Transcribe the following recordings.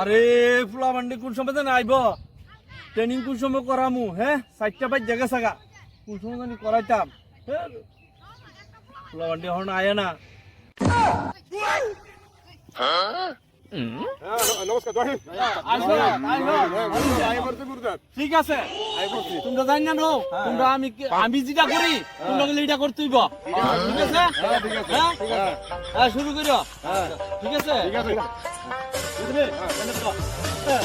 আরে ফুলা মান্ডি কোন সময় জানি আইব? ট্রেনিং কোন সময় করামু হ্যাঁ চারটা বাজ জায়গা সাগা। কোন সময় জানি করাইতাম হ্যাঁ ফুলা মান্ডি হন আয় না। ঠিক আছে। তোমরা জানি না নো তোমরা আমি আমি যেটা করি তোমরা গেলে এটা করতে হইব। ঠিক আছে? হ্যাঁ? হ্যাঁ? শুরু করো ঠিক আছে। বুঝলে? এনে তো। হ্যাঁ।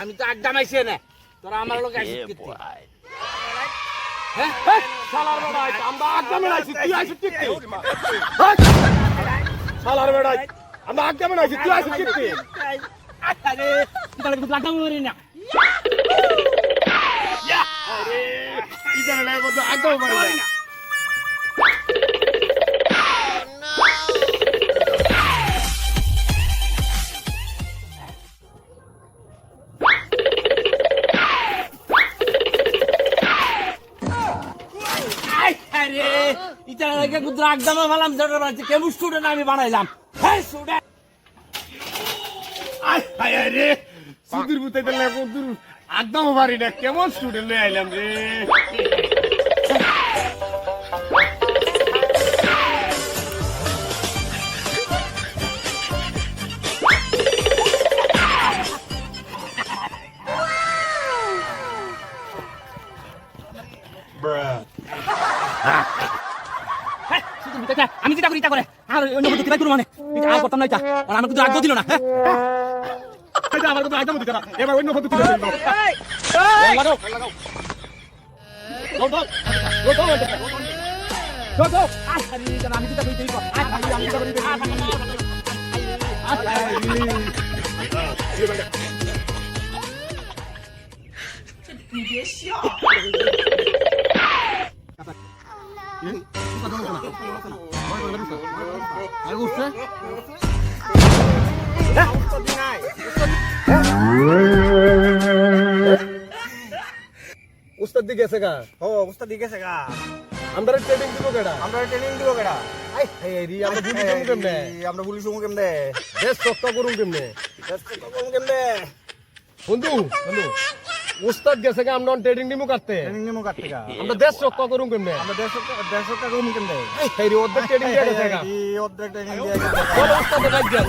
আমি তো আড্ডা মাইছি না তোরা আমার লোক আসিস কিত্তি শালার বেড়াই আমরা আড্ডা মেলাইছি তুই আইছিস কিত্তি শালার বেড়াই আমরা আড্ডা মেলাইছি তুই আইছিস কিত্তি আরে তাহলে কিন্তু আড্ডা মারি না। ইদারে নাই বলতে আড্ডা মারি না। আরে ইটা লাগে কিন্তু আড্ডা মা ভালাম যেটা বানাচ্ছি কেমন স্টুডেন্ট আমি বানাইলাম। হ্যাঁ স্টুডেন্ট আয় হায় রে। সুদূর বুতে দিলে কদূর আড্ডা মারি না কেমন স্টুডেন্ট লই আইলাম রে। আমি যেটা করি ইটা করে। আর অন্য কিছু কিবা করব মানে আর করতাম না এটা। আর আমার কিন্তু আগ্রহ দিল না। হ্যাঁ আমার কথা আড্ডা মধ্যে করা এবার অন্য তুলে দিল লাগাও আমি যেটা করি আমি যেটা করি উস্তাদ দি গেছে গা ও উস্তাদ দি গেছে গা আমরা ট্রেনিং দিব কেডা আমরা ট্রেনিং দিব কেডা আই হায় রে আমরা বুঝি কেমন কেমনে আমরা পুলিশ হব কেমনে দেশ সত্য করুম কেমনে ব্যস্ত কম কেমনে বন্ধু বন্ধু উস্তাদ গেছে কি আমরা ট্রেডিং দিব কাটতে। ট্রেডিং নিমো কাটতে আমরা দেশ রক্ষা করুম কেমনে? আমরা দেড়শো দেশ রক্ষা করুম কেমনে? এই রে অর্ধেক ট্রেডিং দিয়ে গেছে এই অর্ধেক ট্রেডিং দিয়ে গেছে চলো উস্তাদ দেন